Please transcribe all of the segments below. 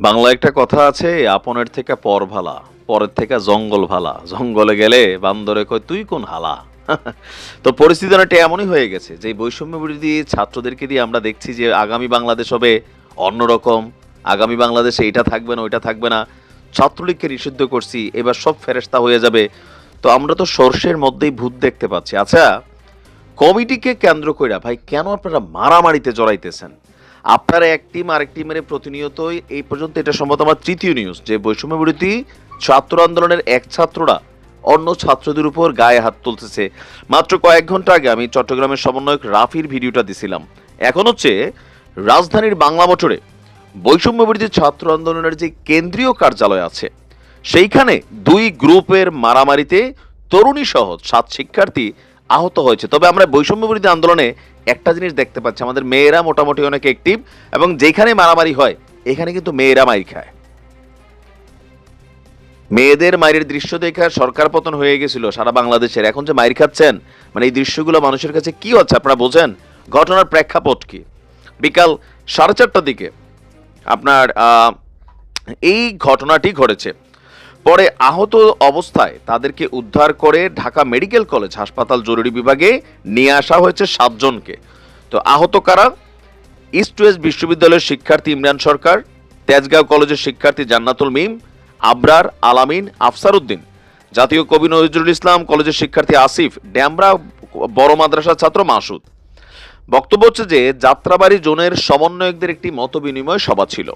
বাংলা একটা কথা আছে আপনের থেকে পর ভালা, পরের থেকে জঙ্গল ভালা। জঙ্গলে গেলে বান্দরে কয়, তুই কোন হালা? তো পরিস্থিতি অনেকটা এমনই হয়ে গেছে, যে বৈষম্য বিরোধী ছাত্রদেরকে দিয়ে আমরা দেখছি যে আগামী বাংলাদেশ হবে অন্যরকম, আগামী বাংলাদেশে এটা থাকবে না, ওইটা থাকবে না। ছাত্রলীগকে নিষিদ্ধ করছি, এবার সব ফেরেস্তা হয়ে যাবে। তো আমরা তো সর্ষের মধ্যেই ভূত দেখতে পাচ্ছি। আচ্ছা কমিটিকে কেন্দ্র কইরা ভাই কেন আপনারা মারামারিতে জড়াইতেছেন? আপনারা এক টিম আরেক টিমের প্রতিনিয়তই এই পর্যন্ত এটা সম্ভবত আমার তৃতীয় নিউজ যে বৈষম্য বিরোধী ছাত্র আন্দোলনের এক ছাত্ররা অন্য ছাত্রদের উপর গায়ে হাত তুলতেছে। মাত্র কয়েক ঘণ্টা আগে আমি চট্টগ্রামের সমন্বয়ক রাফির ভিডিওটা দিছিলাম। এখন হচ্ছে রাজধানীর বাংলা মোটরে বৈষম্য বিরোধী ছাত্র আন্দোলনের যে কেন্দ্রীয় কার্যালয় আছে, সেইখানে দুই গ্রুপের মারামারিতে তরুণী সহ সাত শিক্ষার্থী আহত হয়েছে। তবে আমরা বৈষম্য বিরোধী আন্দোলনে একটা জিনিস দেখতে পাচ্ছি, আমাদের মেয়েরা মোটামুটি অনেক অ্যাক্টিভ এবং যেখানে মারামারি হয়, এখানে কিন্তু মেয়েরা মাইর খায়। মেয়েদের মায়ের দৃশ্য দেখা সরকার পতন হয়ে গেছিল সারা বাংলাদেশের। এখন যে মাইর খাচ্ছেন মানে এই দৃশ্যগুলো মানুষের কাছে কি হচ্ছে আপনারা বোঝেন? ঘটনার প্রেক্ষাপট কি? বিকাল সাড়ে চারটার দিকে আপনার এই ঘটনাটি ঘটেছে। পরে আহত অবস্থায় তাদেরকে উদ্ধার করে ঢাকা মেডিকেল কলেজ হাসপাতাল জরুরি বিভাগে নিয়ে আসা হয়েছে সাতজনকে। তো আহত কারা? ইস্ট ওয়েস্ট বিশ্ববিদ্যালয়ের শিক্ষার্থী ইমরান সরকার, তেজগাঁও কলেজের শিক্ষার্থী জান্নাতুল মিম, আবরার আলামিন আফসার উদ্দিন জাতীয় কবি নজরুল ইসলাম, কলেজের শিক্ষার্থী আসিফ, ড্যামরা বড় মাদ্রাসার ছাত্র মাসুদ। বক্তব্য হচ্ছে যে, যাত্রাবাড়ি জোনের সমন্বয়কদের একটি মত বিনিময় সভা ছিল।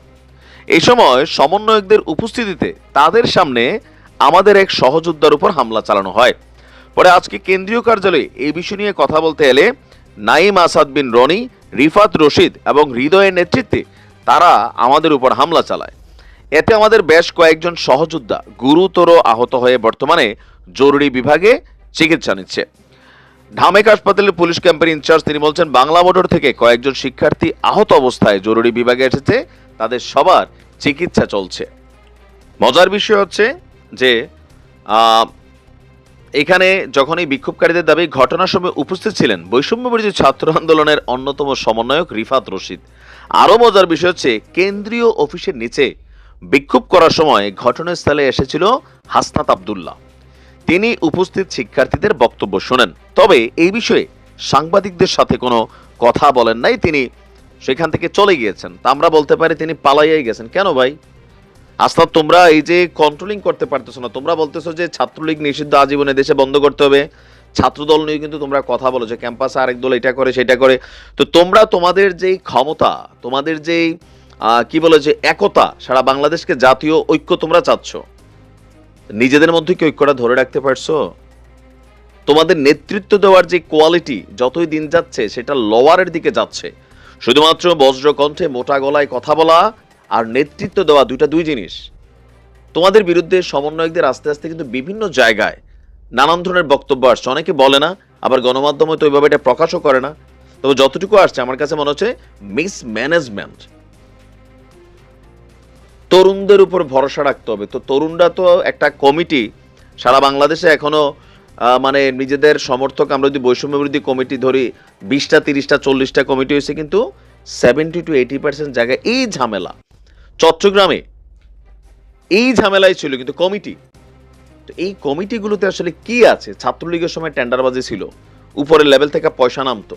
এই সময় সমন্বয়কদের উপস্থিতিতে তাদের সামনে আমাদের এক সহযোদ্ধার উপর হামলা চালানো হয়। পরে আজকে কেন্দ্রীয় কার্যালয়ে এই বিষয় নিয়ে কথা বলতে এলে নাইম আসাদ বিন রনি, রিফাত রশিদ এবং হৃদয়ের নেতৃত্বে তারা আমাদের উপর হামলা চালায়। এতে আমাদের বেশ কয়েকজন সহযোদ্ধা গুরুতর আহত হয়ে বর্তমানে জরুরি বিভাগে চিকিৎসা নিচ্ছে। ঢামেক হাসপাতালের পুলিশ ক্যাম্পের ইনচার্জ তিনি বলছেন, বাংলা মোটর থেকে কয়েকজন শিক্ষার্থী আহত অবস্থায় জরুরি বিভাগে এসেছে। তাদের সবার চিকিৎসা চলছে। মজার বিষয় হচ্ছে যে এখানে যখন এই বিক্ষোভকারীদের দাবি ঘটনার সময় উপস্থিত ছিলেন বৈষম্য বিরোধী ছাত্র আন্দোলনের অন্যতম সমন্বয়ক রিফাত রশিদ। আরও মজার বিষয় হচ্ছে, কেন্দ্রীয় অফিসের নিচে বিক্ষোভ করার সময় ঘটনাস্থলে এসেছিল হাসনাত আবদুল্লাহ। তিনি উপস্থিত শিক্ষার্থীদের বক্তব্য শোনেন। তবে এই বিষয়ে সাংবাদিকদের সাথে কোনো কথা বলেন নাই। তিনি সেখান থেকে চলে গিয়েছেন। তা আমরা বলতে পারি তিনি পালাইয়াই গেছেন। কেন ভাই? আস্থা তোমরা এই যে কন্ট্রোলিং করতে পারতেছো না, তোমরা বলতেছো যে ছাত্রলীগ নিষিদ্ধ আজীবনে দেশে বন্ধ করতে হবে। ছাত্রদল নিয়ে কিন্তু তোমরা কথা বলো যে ক্যাম্পাসে আরেক দল এটা করে, সেটা করে। তো তোমরা তোমাদের যেই ক্ষমতা, তোমাদের যেই কি বলে যে একতা, সারা বাংলাদেশকে জাতীয় ঐক্য তোমরা চাচ্ছ। নিজেদের মধ্যে কি ঐক্যটা ধরে রাখতে পারছ? তোমাদের নেতৃত্ব দেওয়ার যে কোয়ালিটি যতই দিন যাচ্ছে, সেটা লোয়ারের দিকে যাচ্ছে। শুধুমাত্র বজ্র কণ্ঠে মোটা গলায় কথা বলা আর নেতৃত্ব দেওয়া দুইটা দুই জিনিস। তোমাদের বিরুদ্ধে সমন্বয়কদের আস্তে আস্তে কিন্তু বিভিন্ন জায়গায় নানান ধরনের বক্তব্য আসছে। অনেকে বলে না, আবার গণমাধ্যমে তো ওইভাবে এটা প্রকাশও করে না। তবে যতটুকু আসছে, আমার কাছে মনে হচ্ছে মিস ম্যানেজমেন্ট তরুণদের উপর ভরসা রাখতে হবে। তো তরুণরা তো একটা কমিটি, সারা বাংলাদেশে এখনও মানে নিজেদের সমর্থক, আমরা যদি বৈষম্য বিরোধী কমিটি ধরি, বিশটা, তিরিশটা, চল্লিশটা কমিটি হয়েছে কিন্তু সেভেন্টি টু এইটি পার্সেন্ট জায়গায় এই ঝামেলা। চট্টগ্রামে এই ঝামেলাই ছিল কিন্তু কমিটি। তো এই কমিটিগুলোতে আসলে কি আছে? ছাত্রলীগের সময় টেন্ডারবাজি ছিল, উপরের লেভেল থেকে পয়সা নামতো,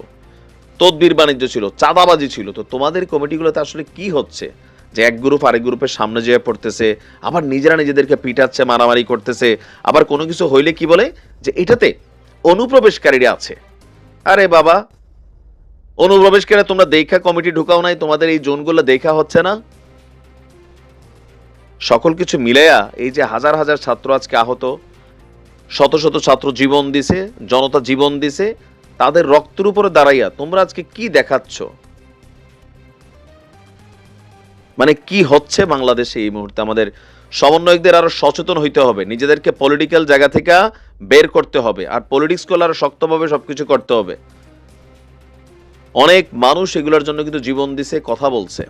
তদবির বাণিজ্য ছিল, চাঁদাবাজি ছিল। তো তোমাদের কমিটিগুলোতে আসলে কি হচ্ছে? যে এক গ্রুপ আরেক গ্রুপের সামনে যেয়ে পড়তেছে, আবার নিজেরা নিজেদেরকে পিটাচ্ছে, মারামারি করতেছে, আবার কোনো কিছু হইলে কি বলে? যে এটাতে অনুপ্রবেশকারীরা আছে। আরে বাবা, অনুপ্রবেশকারীরা তোমরা দেখা কমিটি ঢুকাও নাই, তোমাদের এই জোনগুলো দেখা হচ্ছে না। সকল কিছু মিলাইয়া এই যে হাজার হাজার ছাত্র আজকে আহত, শত শত ছাত্র জীবন দিছে, জনতা জীবন দিছে, তাদের রক্তের উপরে দাঁড়াইয়া তোমরা আজকে কি দেখাচ্ছ? মানে কি হচ্ছে বাংলাদেশে এই মুহূর্তে? আমাদের সমন্বয়কদের আরও সচেতন হইতে হবে, নিজেদেরকে পলিটিক্যাল জায়গা থেকে বের করতে হবে, আর পলিটিক্স করলে আরও শক্তভাবে সবকিছু করতে হবে। অনেক মানুষ এগুলোর জন্য কিন্তু জীবন দিছে, কথা বলছে।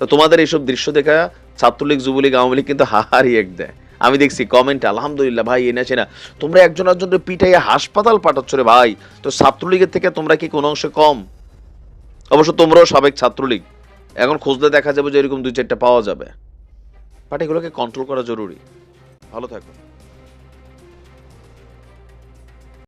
তো তোমাদের এইসব দৃশ্য দেখা ছাত্রলীগ, যুবলীগ, আওয়ামী লীগ কিন্তু হাহারি এক দেয়। আমি দেখছি কমেন্ট আলহামদুলিল্লাহ, ভাই এনে না। তোমরা একজন একজন পিটাইয়া হাসপাতাল পাঠাচ্ছ রে ভাই, তো ছাত্রলীগের থেকে তোমরা কি কোনো অংশে কম? অবশ্য তোমরাও সাবেক ছাত্রলীগ। এখন খুঁজতে দেখা যাবে যে এরকম দুই চারটা পাওয়া যাবে। বাট এগুলোকে কন্ট্রোল করা জরুরি। ভালো থাকবেন।